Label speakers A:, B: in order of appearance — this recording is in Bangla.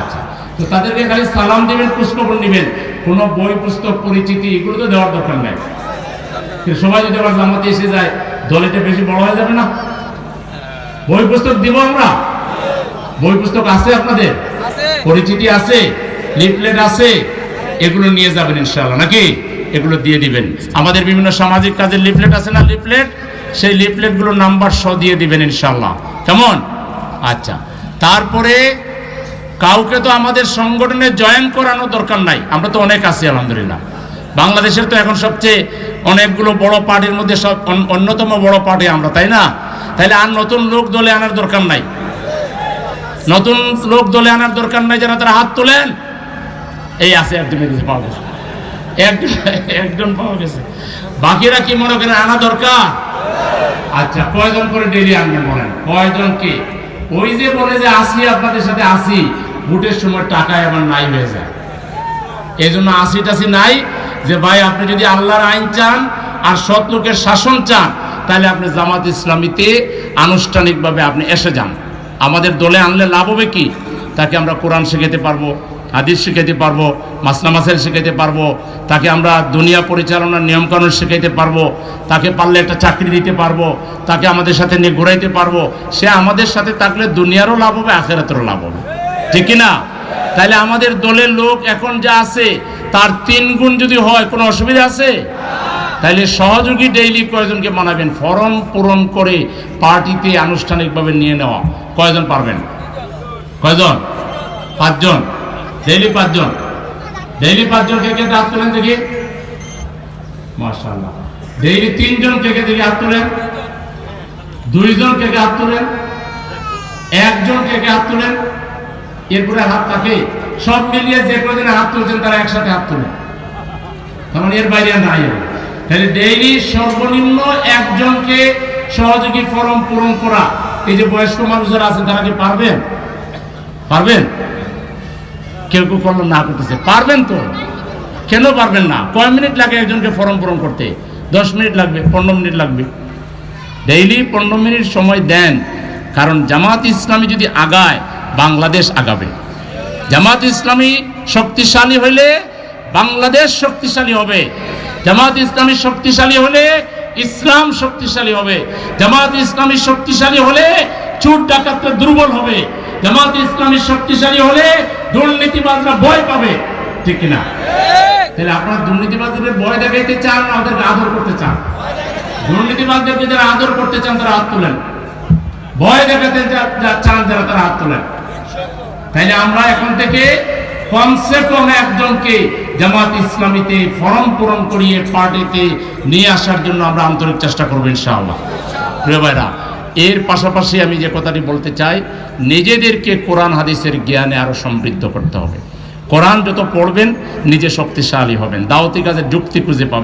A: আচ্ছা তো তাদেরকে খালি সালাম দিবেন পুষ্পকর দিবেন। কোনো বই পুস্তক পরিচিতি এগুলো তো দেওয়ার দরকার নাই। সবাই যদি আবার জামাতে এসে যায় দলিটা বেশি বড় হয়ে যাবে না? বই পুস্তক দিব আমরা? বই পুস্তক আছে আপনাদের? পরিচিতি আছে লিফলেট আছে এগুলো নিয়ে যাবেন ইনশাআল্লাহ নাকি? এগুলো দিয়ে দিবেন। আমাদের বিভিন্ন সামাজিক কাজের লিফলেট আছে না লিফলেট? সেই লিফলেটগুলো নাম্বার সহ দিয়ে দিবেন ইনশাআল্লাহ। কেমন? আচ্ছা। তারপরে কাউকে তো আমাদের সংগঠনে জয়েন করানো দরকার নাই। আমরা তো অনেক আছি, আলহামদুলিল্লাহ। বাংলাদেশের তো এখন সবচেয়ে অনেকগুলো বড় পার্টির মধ্যে সব অন্যতম বড় পার্টি আমরা, তাই না? তাহলে আর নতুন লোক দলে আনার দরকার নাই। নতুন লোক দলে আনার দরকার নাই যারা তারা হাত তোলেন। এই আছে একজনের কাছে পাওয়া গেছে। একজন একজন পাওয়া গেছে। বাকিরা কি মনে করেন আনা দরকার? আচ্ছা কয়জন করে ডেলি আনবেন বলেন? কয়জন কি? ওই যে বলে যে আসি, আপনাদের সাথে আসি। ভোটের সময় টাকা এবার নাই হয়ে যায়। এই জন্য আসি টাসি নাই যে, ভাই, আপনি যদি আল্লাহর আইন চান আর সৎ লোকের শাসন চান, তাহলে আপনি জামাত ইসলামীতে আনুষ্ঠানিকভাবে আপনি এসে যান। আমাদের দলে আনলে লাভ হবে কি? তাকে আমরা কোরআন শেখাতে পারব, হাদিস শেখাতে পারব মাসলা মাসাইল শেখাতে পারব, তাকে আমরা দুনিয়া পরিচালনার নিয়মকানুন শেখাইতে পারব, তাকে পারলে একটা চাকরি দিতে পারব, তাকে আমাদের সাথে নিয়ে ঘুরাইতে পারব। সে আমাদের সাথে থাকলে দুনিয়ারও লাভ হবে, আখেরাতেরও লাভ হবে। ঠিক না তাহলে আমাদের দলের লোক এখন যা আছে, তার তিন গুণ যদি হয়, কোনো অসুবিধা আছে? তাহলে সহযোগী ডেইলি কয়জনকে মানাবেন ফর্ম পূরণ করে পার্টিতে আনুষ্ঠানিকভাবে নিয়ে নেওয়া। কয়জন পারবেন? কয়জন? পাঁচজন। ডেইলি পাঁচজন। ডেইলি পাঁচজন কে কে হাত তোলেন দেখি? মাশাআল্লাহ। ডেইলি তিনজন কে কে দেখি হাত তোলেন? দুইজন কে কে হাত তোলেন? একজন কে কে হাত তোলেন? এরপরে হাত থাকে সব মিলিয়ে যে কদিন হাত তুলছেন তারা একসাথে হাত তোলেন তার মানে এর বাইরে নাই তাহলে ডেইলি সর্বনিম্ন একজনকে সহযোগী ফর্ম পূরণ করা, এই যে বয়স্ক মানুষ যারা আছেন তারা কি পারবেন? পারবেন? কেউ কেউ করল না করতেছে। পারবেন তো? কেন পারবেন না? কয় মিনিট লাগে একজনকে ফর্ম পূরণ করতে? দশ মিনিট লাগবে, পনেরো মিনিট লাগবে। ডেইলি পনেরো মিনিট সময় দেন। কারণ জামাত ইসলামী যদি আগায় বাংলাদেশ আগাবে। জামাত ইসলামী শক্তিশালী হলে বাংলাদেশ শক্তিশালী হবে। জামাত ইসলামী শক্তিশালী হলে ইসলাম শক্তিশালী হবে। জামাত ইসলামী শক্তিশালী হলে চুর ডাকাতরা দুর্বল হবে। জামাত ইসলামী শক্তিশালী হলে দুর্নীতিবাজরা ভয় পাবে। ঠিক কিনা? তাহলে আপনারা দুর্নীতিবাজদের ভয় দেখাইতে চান না, ওদেরকে আদর করতে চান? দুর্নীতিবাজদেরকে যারা আদর করতে চান, তারা হাত তোলেন। ভয় দেখাতে চান যারা, তারা হাত তোলেন। তাইলে আমরা এখন থেকে কমসে কম একজনকে জামাত ইসলামীতে ফর্ম পূরণ করিয়ে পার্টিতে নিয়ে আসার জন্য আমরা আন্তরিক চেষ্টা করব ইনশাআল্লাহ। প্রিয় ভাইরা, এর পাশাপাশি আমি যে কথাটি বলতে চাই, নিজেদেরকে কোরআন হাদিসের জ্ঞানে আরও সমৃদ্ধ করতে হবে। কোরআন যত পড়বেন, নিজে শক্তিশালী হবেন। দাওতি কাজের যুক্তি খুঁজে পাবেন।